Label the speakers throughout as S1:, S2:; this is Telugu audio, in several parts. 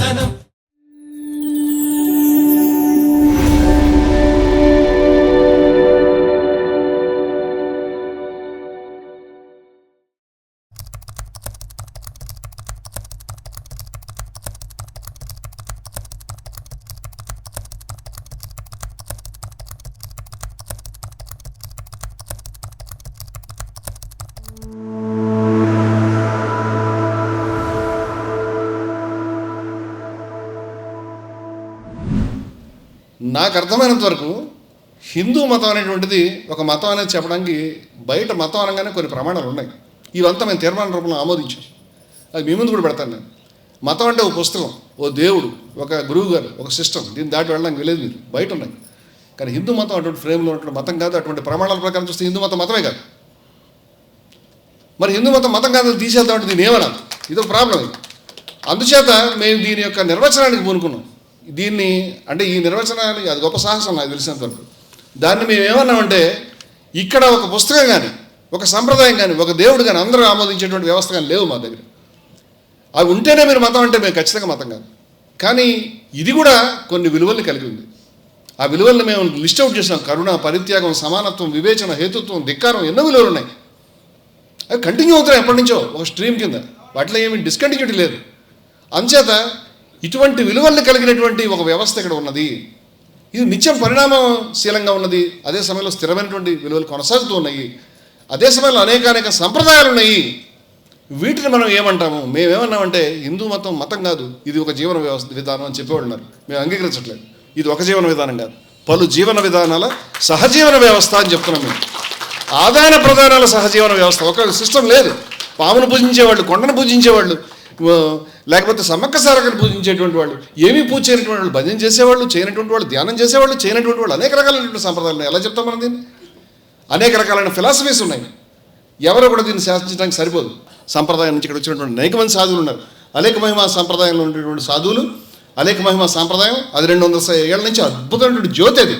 S1: സനാതനം
S2: నాకు అర్థమైనంత వరకు హిందూ మతం అనేటువంటిది ఒక మతం అనేది చెప్పడానికి బయట మతం అనగానే కొన్ని ప్రమాణాలు ఉన్నాయి. ఇవంతా మేము తీర్మాన రూపంలో ఆమోదించాం. అది మీ ముందు కూడా పెడతాను నేను. మతం అంటే ఒక పుస్తకం ఓ దేవుడు ఒక గురువు గారు ఒక సిస్టమ్ దీన్ని దాటి వెళ్ళడానికి వెళ్ళేది మీరు. బయట ఉన్నాయి. కానీ హిందూ మతం అటువంటి ఫ్రేమ్లో ఉన్నటువంటి మతం కాదు. అటువంటి ప్రమాణాల ప్రకారం చూస్తే హిందూ మతం మతమే కాదు. మరి హిందూ మతం మతం కాదని తీసేద్దామంటే దీని ఏమన్నా ఇది ఒక ప్రాబ్లం ఇది అందుచేత మేము దీని యొక్క నిర్వచనానికి పూనుకున్నాం. దీన్ని అంటే ఈ నిర్వచనాలు అది గొప్ప సాహసం నాకు తెలిసినంత దాన్ని మేము ఏమన్నామంటే ఇక్కడ ఒక పుస్తకం కానీ ఒక సంప్రదాయం కానీ ఒక దేవుడు కానీ అందరూ ఆమోదించేటువంటి వ్యవస్థ కానీ లేవు మా దగ్గర. అవి ఉంటేనే మీరు మతం అంటే మేము ఖచ్చితంగా మతం కాదు. కానీ ఇది కూడా కొన్ని విలువల్ని కలిగి ఉంది. ఆ విలువల్ని మేము లిస్ట్ అవుట్ చేసినాం. కరుణ పరిత్యాగం సమానత్వం వివేచన హేతుత్వం ధిక్కారం ఎన్నో విలువలు ఉన్నాయి. అవి కంటిన్యూ అవుతున్నాయి ఎప్పటి నుంచో ఒక స్ట్రీమ్ కింద. వాటిలో ఏమి డిస్కంటిన్యూటీ లేదు. అంచేత ఇటువంటి విలువలను కలిగినటువంటి ఒక వ్యవస్థ ఇక్కడ ఉన్నది. ఇది నిత్యం పరిణామశీలంగా ఉన్నది. అదే సమయంలో స్థిరమైనటువంటి విలువలు కొనసాగుతూ ఉన్నాయి. అదే సమయంలో అనేక అనేక సంప్రదాయాలు ఉన్నాయి. వీటిని మనం ఏమంటాము? మేమేమన్నామంటే హిందూ మతం మతం కాదు. ఇది ఒక జీవన వ్యవస్థ విధానం అని చెప్పేవాళ్ళు ఉన్నారు. మేము అంగీకరించట్లేదు. ఇది ఒక జీవన విధానం కాదు. పలు జీవన విధానాల సహజీవన వ్యవస్థ అని చెప్తున్నాం మేము. ఆదాన ప్రధానాల సహజీవన వ్యవస్థ. ఒక సిస్టమ్ లేదు. పామును పూజించేవాళ్ళు కొండను పూజించేవాళ్ళు. లేకపోతే సమ్మక్క సారకను పూజించేటువంటి వాళ్ళు ఏమీ పూజ చేయనటువంటి వాళ్ళు భజన చేసేవాళ్ళు చేయనటువంటి వాళ్ళు ధ్యానం చేసేవాళ్ళు చేయనటువంటి వాళ్ళు అనేక రకాలైనటువంటి సంప్రదాయాలు ఉన్నాయి. ఎలా చెప్తాం మనం దీన్ని? అనేక రకాలైన ఫిలాసఫీస్ ఉన్నాయి. ఎవరు కూడా దీన్ని శాసించడానికి సరిపోదు. సంప్రదాయం నుంచి ఇక్కడ వచ్చినటువంటి అనేక మంది సాధువులు ఉన్నారు. అనేక మహిమ సంప్రదాయంలో ఉండేటువంటి సాధువులు అనేక మహిమ సాంప్రదాయం అది రెండు వందల ఏళ్ళ ఏళ్ళ నుంచి అద్భుతమైనటువంటి జ్యోతి అది.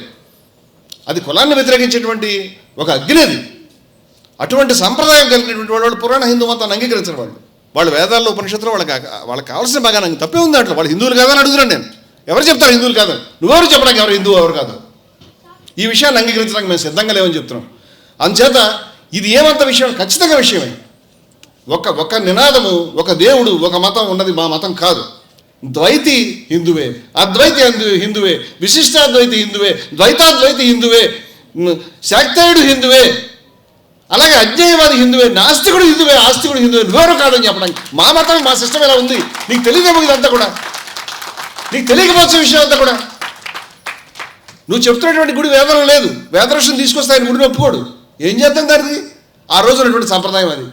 S2: అది కులాన్ని వ్యతిరేకించేటువంటి ఒక అగ్ని అది. అటువంటి సంప్రదాయం కలిగినటువంటి వాళ్ళు వాళ్ళు పురాణ హిందూ మతాన్ని అంగీకరించిన వాళ్ళు. వాళ్ళు వేదాల్లో ఉపనిషత్తులు వాళ్ళకి వాళ్ళకి కావాల్సిన బాగా నాకు తప్పే ఉంది దాంట్లో వాళ్ళు హిందువులు కాదని అడుగుతున్నాను నేను. ఎవరు చెప్తారు హిందువులు కాదు? నువ్వెవరు చెప్పడానికి ఎవరు హిందువు ఎవరు కాదు? ఈ విషయాన్ని అంగీకరించడానికి మేము సిద్ధంగా లేవని చెప్తున్నాం. అందుచేత ఇది ఏమంత విషయం? ఖచ్చితంగా విషయమే. ఒక ఒక నినాదము ఒక దేవుడు ఒక మతం ఉన్నది మా మతం కాదు. ద్వైతి హిందువే అద్వైతి హిందు హిందువే విశిష్టాద్వైతి హిందువే ద్వైతాద్వైతి హిందువే శాక్తయుడు హిందువే అలాగే అజ్ఞేయవాది హిందువే నాస్తికుడు హిందువే ఆస్తికుడు హిందువే నువ్వెవరో కాదని చెప్పడానికి. మా మతం మా సిస్టమ్ ఎలా ఉంది? నీకు తెలియదేమో ఇదంతా కూడా. నీకు తెలియకపోవచ్చు విషయం అంతా కూడా. నువ్వు చెప్తున్నటువంటి గుడి వేదన లేదు. వేదరక్షణ తీసుకొస్తే ఆయన గుడిని ఒప్పుకోడు. ఏం చేద్దాం దానికి? ఆ రోజు ఉన్నటువంటి సంప్రదాయం అది.